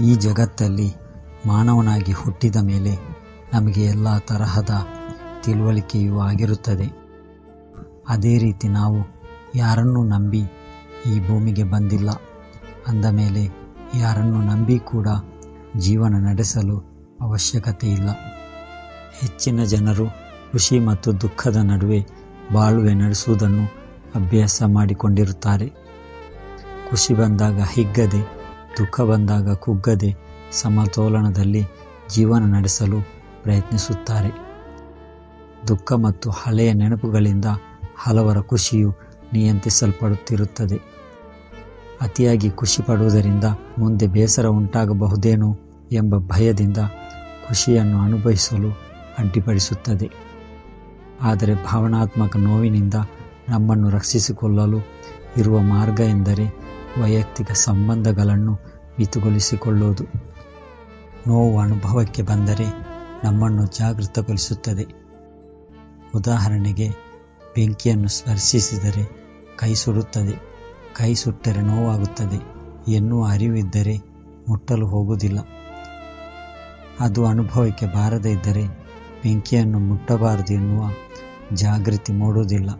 ಈ ಜಗತ್ತಲ್ಲಿ ಮಾನವನಾಗಿ ಹುಟ್ಟಿದ ಮೇಲೆ ನಮಗೆ ಎಲ್ಲ ತರಹದ ತಿಳುವಳಿಕೆಯೂ ಆಗಿರುತ್ತದೆ. ಅದೇ ರೀತಿ ನಾವು ಯಾರನ್ನು ನಂಬಿ ಈ ಭೂಮಿಗೆ ಬಂದಿಲ್ಲ. ಅಂದ ಮೇಲೆ ಯಾರನ್ನು ನಂಬಿ ಕೂಡ ಜೀವನ ನಡೆಸಲು ಅವಶ್ಯಕತೆ ಇಲ್ಲ. ಹೆಚ್ಚಿನ ಜನರು ಖುಷಿ ಮತ್ತು ದುಃಖದ ನಡುವೆ ಬಾಳುವೆ ನಡೆಸುವುದನ್ನು ಅಭ್ಯಾಸ ಮಾಡಿಕೊಂಡಿರುತ್ತಾರೆ. ಖುಷಿ ಬಂದಾಗ ಹಿಗ್ಗದೆ ದುಃಖ ಬಂದಾಗ ಕುಗ್ಗದೆ ಸಮತೋಲನದಲ್ಲಿ ಜೀವನ ನಡೆಸಲು ಪ್ರಯತ್ನಿಸುತ್ತಾರೆ. ದುಃಖ ಮತ್ತು ಹಳೆಯ ನೆನಪುಗಳಿಂದ ಹಲವರ ಖುಷಿಯು ನಿಯಂತ್ರಿಸಲ್ಪಡುತ್ತಿರುತ್ತದೆ. ಅತಿಯಾಗಿ ಖುಷಿ ಪಡುವುದರಿಂದ ಮುಂದೆ ಬೇಸರ ಉಂಟಾಗಬಹುದೇನೋ ಎಂಬ ಭಯದಿಂದ ಖುಷಿಯನ್ನು ಅನುಭವಿಸಲು ಅಡ್ಡಿಪಡಿಸುತ್ತದೆ. ಆದರೆ ಭಾವನಾತ್ಮಕ ನೋವಿನಿಂದ ನಮ್ಮನ್ನು ರಕ್ಷಿಸಿಕೊಳ್ಳಲು ಇರುವ ಮಾರ್ಗ ಎಂದರೆ ವೈಯಕ್ತಿಕ ಸಂಬಂಧಗಳನ್ನು ಮಿತುಗೊಳಿಸಿಕೊಳ್ಳುವುದು. ನೋವು ಅನುಭವಕ್ಕೆ ಬಂದರೆ ನಮ್ಮನ್ನು ಜಾಗೃತಗೊಳಿಸುತ್ತದೆ. ಉದಾಹರಣೆಗೆ, ಬೆಂಕಿಯನ್ನು ಸ್ಪರ್ಶಿಸಿದರೆ ಕೈ ಸುಡುತ್ತದೆ, ಕೈ ಸುಟ್ಟರೆ ನೋವಾಗುತ್ತದೆ ಎನ್ನುವ ಅರಿವಿದ್ದರೆ ಮುಟ್ಟಲು ಹೋಗುವುದಿಲ್ಲ. ಅದು ಅನುಭವಕ್ಕೆ ಬಾರದೇ ಇದ್ದರೆ ಬೆಂಕಿಯನ್ನು ಮುಟ್ಟಬಾರದು ಎನ್ನುವ ಜಾಗೃತಿ ಮೂಡುವುದಿಲ್ಲ.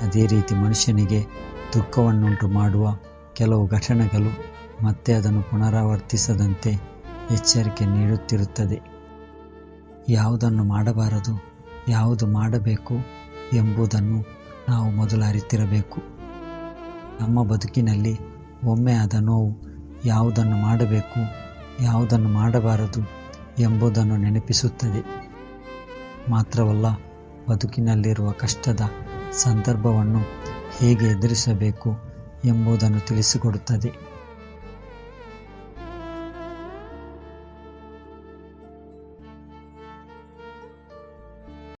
ಅದೇ ರೀತಿ ಮನುಷ್ಯನಿಗೆ ದುಃಖವನ್ನುಂಟು ಮಾಡುವ ಕೆಲವು ಘಟನೆಗಳು ಮತ್ತೆ ಅದನ್ನು ಪುನರಾವರ್ತಿಸದಂತೆ ಎಚ್ಚರಿಕೆ ನೀಡುತ್ತಿರುತ್ತದೆ. ಯಾವುದನ್ನು ಮಾಡಬಾರದು, ಯಾವುದು ಮಾಡಬೇಕು ಎಂಬುದನ್ನು ನಾವು ಮೊದಲು ಅರಿತಿರಬೇಕು. ನಮ್ಮ ಬದುಕಿನಲ್ಲಿ ಒಮ್ಮೆ ಆದ ನೋವು ಯಾವುದನ್ನು ಮಾಡಬೇಕು, ಯಾವುದನ್ನು ಮಾಡಬಾರದು ಎಂಬುದನ್ನು ನೆನಪಿಸುತ್ತದೆ. ಮಾತ್ರವಲ್ಲ, ಬದುಕಿನಲ್ಲಿರುವ ಕಷ್ಟದ ಸಂದರ್ಭವನ್ನು ಹೇಗೆ ಎದುರಿಸಬೇಕು ಎಂಬುದನ್ನು ತಿಳಿಸಿಕೊಡುತ್ತದೆ.